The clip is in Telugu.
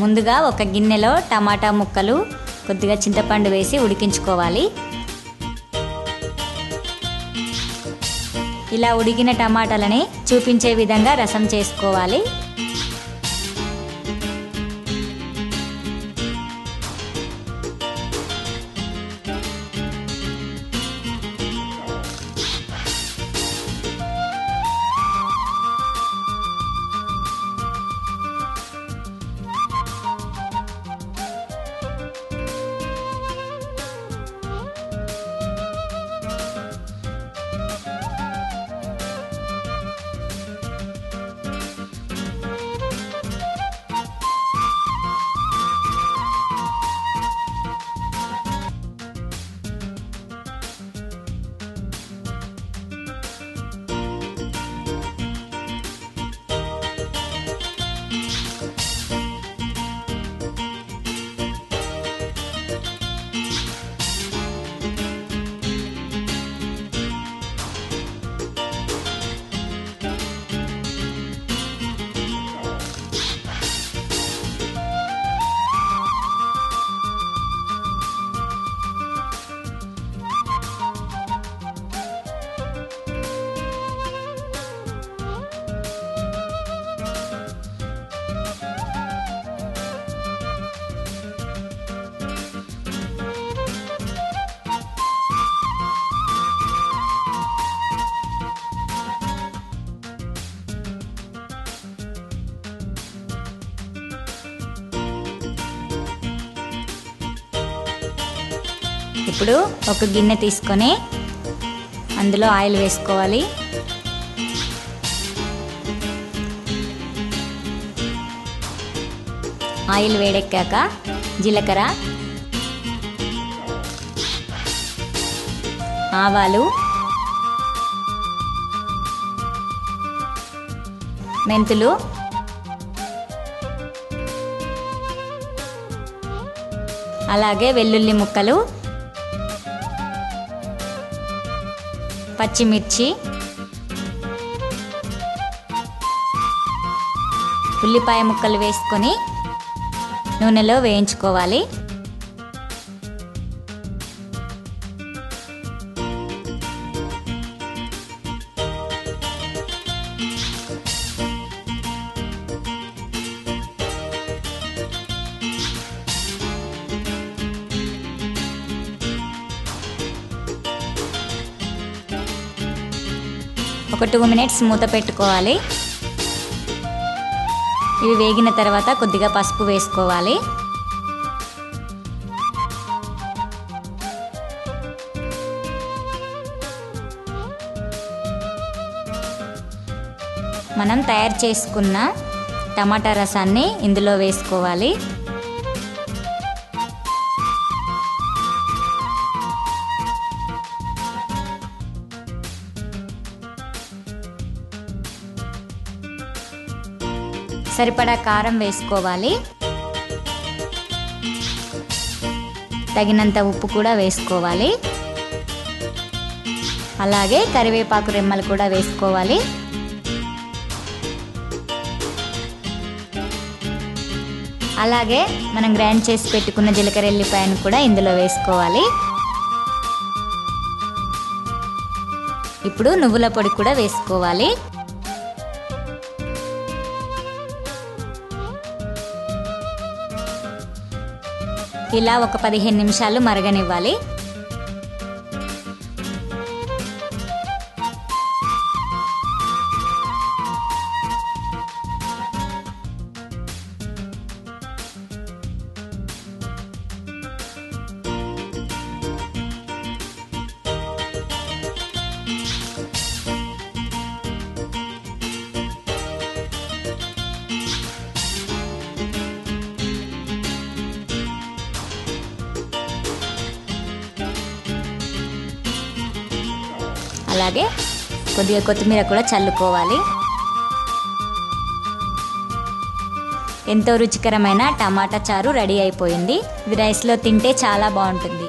ముందుగా ఒక గిన్నెలో టమాటా ముక్కలు కొద్దిగా చింతపండు వేసి ఉడికించుకోవాలి. ఇలా ఉడికిన టమాటాలని చూపించే విధంగా రసం చేసుకోవాలి. ఇప్పుడు ఒక గిన్నె తీసుకొని అందులో ఆయిల్ వేసుకోవాలి. ఆయిల్ వేడెక్కాక జీలకర్ర ఆవాలు మెంతులు అలాగే వెల్లుల్లి ముక్కలు పచ్చిమిర్చి ఉల్లిపాయ ముక్కలు వేసుకొని నూనెలో వేయించుకోవాలి. ఒక టూ మినిట్స్ మూత పెట్టుకోవాలి. ఇవి వేగిన తర్వాత కొద్దిగా పసుపు వేసుకోవాలి. మనం తయారు చేసుకున్న టమాటా రసాన్ని ఇందులో వేసుకోవాలి. సరిపడా కారం వేసుకోవాలి. తగినంత ఉప్పు కూడా వేసుకోవాలి. అలాగే కరివేపాకు రెమ్మలు కూడా వేసుకోవాలి. అలాగే మనం గ్రైండ్ చేసి పెట్టుకున్న జీలకర్ర ఎల్లిపాయను కూడా ఇందులో వేసుకోవాలి. ఇప్పుడు నువ్వుల పొడి కూడా వేసుకోవాలి. ఇలా ఒక పదిహేను నిమిషాలు మరగనివ్వాలి. అలాగే కొద్దిగా కొత్తిమీర కూడా చల్లుకోవాలి. ఎంతో రుచికరమైన టమాటా చారు రెడీ అయిపోయింది. ఇది రైస్లో తింటే చాలా బాగుంటుంది.